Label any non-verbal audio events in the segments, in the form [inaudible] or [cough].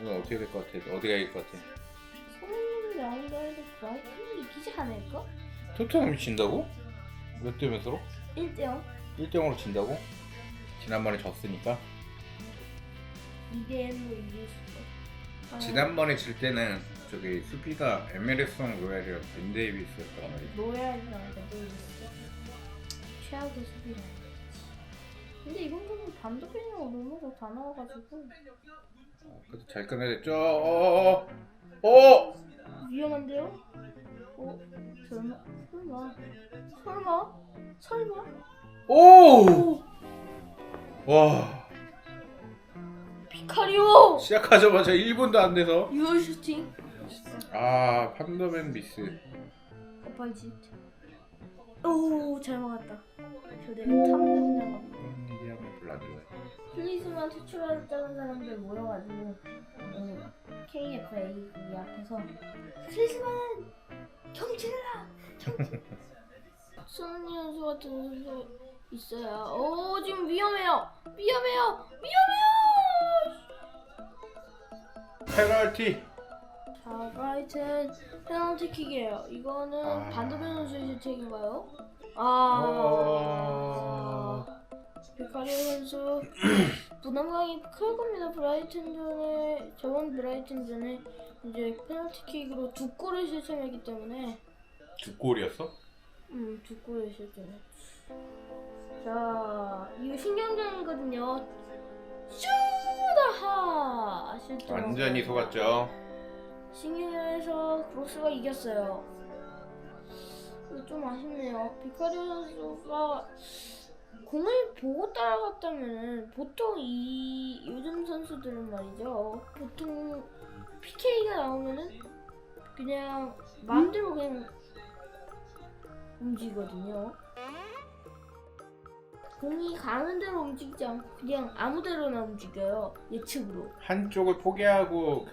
오늘 어떻게 될 것 같아? 어디가 이길 것 같아? 손흥민 라운드에도 브라이튼이 이기지 않을까? 토트넘이 진다고? 몇 대 몇으로? 1대0 1대0으로 진다고? 지난번에 졌으니까 2대1로 이길 수 있어 아, 지난번에 질 때는 저기 수비가 에메르송 로얄이랑 벤 데이비스였단 말이야 로얄이랑 밴드있어 최악의 수비라 근데 이번 경기 반도빈이랑 로모가 다 나와가지고 어, 그래도 잘 끝내냈죠 어 어 어 어! 위험한데요? 어? 설마? 설마? 설마? 설마? 오! 오! 와 피카리오! 시작하자마자 1분도 안 돼서 유얼 슈팅 아 판더맨 미스 어빠이짓 오잘 막았다 저 내가 탐정장 그 좋아해 플리즈만 퇴출하자는 사람들 모여가지고 어, KFA 이 앞에서. 플리즈만 경찰이라 경찰 손흥민 선수 같은 선수 있어요. 오 지금 위험해요. 위험해요. 위험해요! 페널티! 자 브라이튼 페널티킥이에요. 이거는 아. 반도변 선수의 실책인가요? 어... 아 베카리오 선수 부담감이 클 겁니다. 브라이튼전에 저번 브라이튼전에 이제 페널티킥으로 두 골을 실점했기 때문에 두 골이었어? 음 두 골을 실점했지. 자 이거 신경전이거든요. 슈다하 실점. 완전히 속았죠 신경전에서 크로스가 이겼어요. 좀 아쉽네요. 비카리오 선수가 공을 보고 따라갔다면 보통 이 요즘 선수들은 말이죠. 보통 PK가 나오면은 그냥 마음대로 그냥 움직이거든요. 공이 가는 대로 움직이지 않고 그냥 아무데로나 움직여요. 예측으로. 한쪽을 포기하고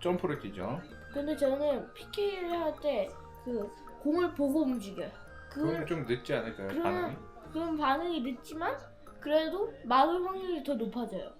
점프를 뛰죠 근데 저는 PK를 할 때 그 공을 보고 움직여요. 그 그건 좀 늦지 않을까요 그러면- 반응이? 그럼 반응이 늦지만 그래도 막을 확률이 더 높아져요.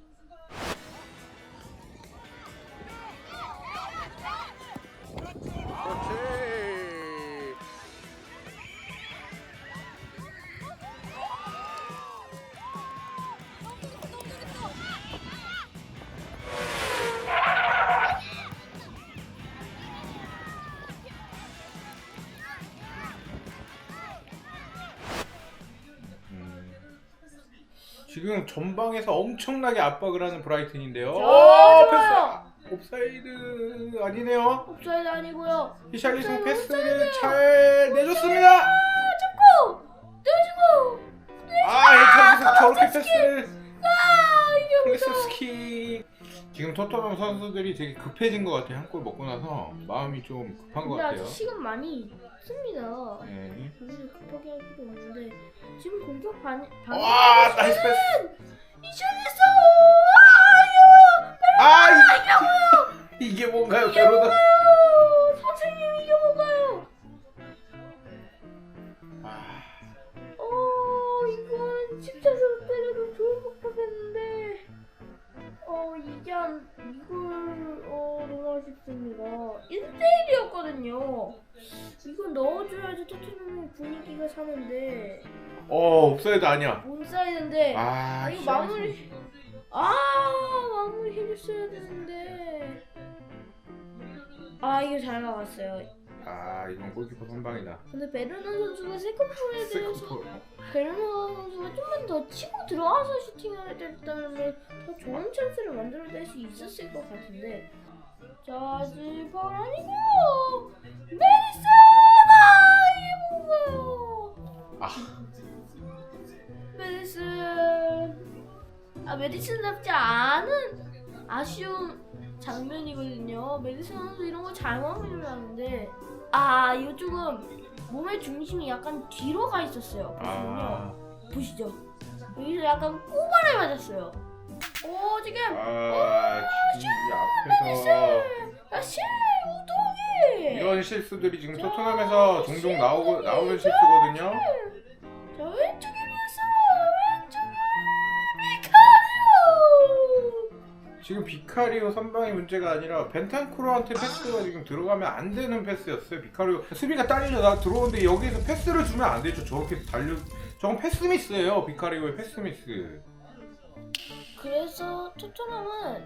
지금 전방에서 엄청나게 압박을 하는 브라이튼인데요. 자, 오. 패스! 옵사이드 아니네요. 옵사이드 아니고요. 히샬리송 옵사이드, 패스를 옵사이드요. 잘 내줬습니다. 잡고 떼주고 아, 에타에서 저렇게 패스를 아 이게 클리스스키 지금 토트넘 선수들이 되게 급해진 것 같아요. 한 골 먹고 나서 마음이 좀 급한 것 근데 같아요. 아직 시간 많이 있습니다. 네. 굳이 급하게 할 필요 없는데 지금 공격 반 반. 와, 나이스 패스. 이천에서 아, 이, 이게 뭔가요, 베로나? 아유 선생님 이게 뭔가요? 아, 어 이건 집착으로 때려도 좋은 방법이었는데 어 이게 안 이걸 어 너무 아쉽습니다. 1대1이었거든요. 이건 넣어줘야지 토트넘 분위기가 사는데. 어, 옵사이드 아니야. 못 사이는데? 아, 아, 이거. 마무리 아 마무리 해줬어야 되는데. 아 이거 잘 막았어요 아, 이건 골키퍼 선방이다. 근데 베르나 선수가 세컨볼에 대해서 세컨볼. 베르나 선수가 좀만 더 치고 들어와서 슈팅을 했다면 더 좋은 찬스를 만들어낼 수 있었을 것 같은데. 자 지금 아니고요. 메리스가 이게 뭔가요? 아, 메디슨 아 메디슨답지 않은 아쉬운 장면이거든요. 메디슨 선수 이런 거 잘 마무리하는데 아 이거 조금 몸의 중심이 약간 뒤로 가 있었어요. 보시면요 아, 보시죠. 여기서 약간 꼬발에 맞았어요. 오 지금. 아, 이 앞에서 아씨 우동이. 이런 실수들이 지금 토트넘에서 종종 나오고 나오는 실수거든요. 지금 비카리오 선방의 문제가 아니라 벤탄쿠르한테 패스가 지금 들어가면 안 되는 패스였어요. 비카리오 수비가 딸리려 나 들어오는데 여기서 패스를 주면 안 되죠. 저렇게 달려 저건 패스 미스예요. 비카리오의 패스 미스. 그래서 토트넘은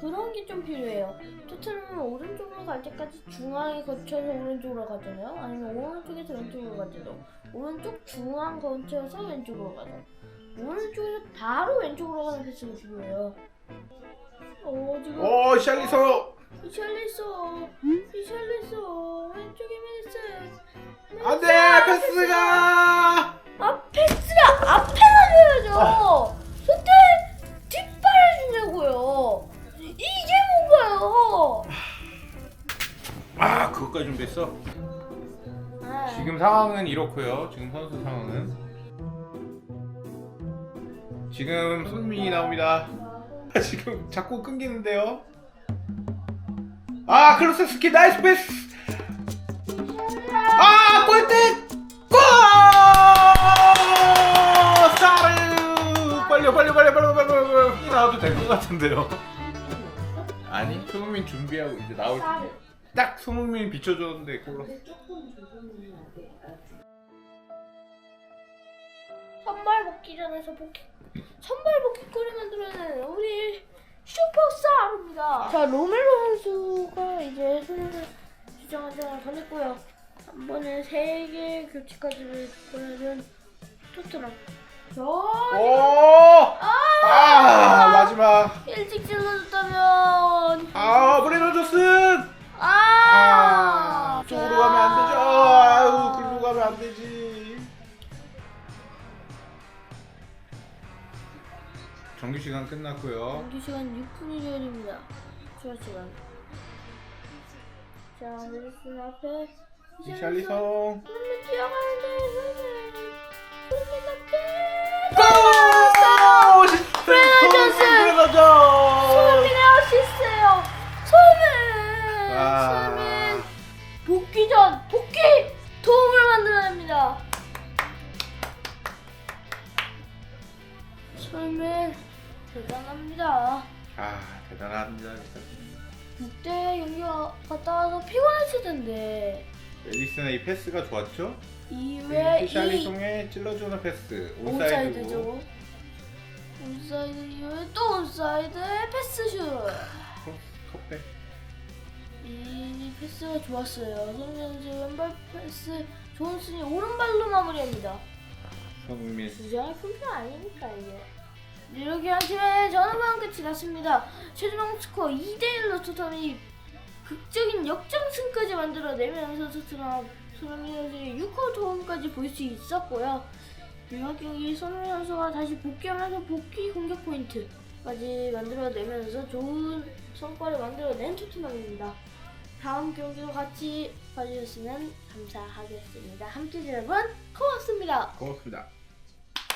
그런 게 좀 필요해요. 토트넘은 오른쪽으로 갈 때까지 중앙에 거쳐서 오른쪽으로 가잖아요. 아니면 오른쪽에서 왼쪽으로 가잖아요. 오른쪽 중앙 거쳐서 왼쪽으로 가죠. 오른쪽에서 바로 왼쪽으로 가는 패스가 필요해요. 어 지금 오 샬리서. 이샬리소 이샬리소 왼쪽에 메스. 안돼 패스가. 아 패스가 앞에 가줘야죠 저때 뒷발을 주냐고요. 이게 뭔가요? 아 그것까지 준비했어. 아, 지금 상황은 이렇고요. 지금 선수 상황은. 지금 손민이 나옵니다. [laughs] 지금 자꾸 끊기는데요. 아 클로스스키 나이스 패스. 아 골대 골! 사르 빨리 빨리 빨리 빨리 빨리 빨리 나와도 될 것 같은데요. 아니 손흥민 준비하고 이제 나올 때 딱 손흥민 비춰줬는데 골. 선발 복귀전에서 복귀 선발 복귀골을 만들어낸 우리 슈퍼스타입니다. 자 로멜로 선수가 이제 손을 주장한 장을 보냈고요. 한 번에 세개 교체까지 보내준 토트넘. 저 오! 아, 마지막. 일찍 찔러줬다면 아, 브레너 조슨. 아, 아, 쪽으로 가면 안 되죠. 아유, 글로 가면 안 되지. 정규 시간 끝났고요. 정규 시간 6분이 되어집니다. 추가 시간. 자, 윌슨 앞에. 손을 뛰어가는 진짜. 그때 경기 갔다 와서 피곤했을 텐데 앨리슨의 이 패스가 좋았죠? 이외 이 이샬리송의 찔러주는 패스. 온사이드고. 온사이드죠. 온사이드 이후에 또 온사이드의 패스슛. 컵백. 이 패스가 좋았어요. 손흥민 선수 왼발 패스, 존슨이 오른발로 마무리합니다. 손흥민. 주장의 품평 아니니까 이게. 이렇게 한 팀의 전후반 끝이 났습니다. 최종 스코어 2대1로 토트넘이 극적인 역전승까지 만들어내면서 토트넘 손흥민 선수의 6호 도움까지 볼 수 있었고요. 이번 경기 손흥민 선수가 다시 복귀하면서 복귀 공격 포인트까지 만들어내면서 좋은 성과를 만들어낸 토트넘입니다. 다음 경기도 같이 봐주셨으면 감사하겠습니다. 함께 여러분 고맙습니다. 고맙습니다.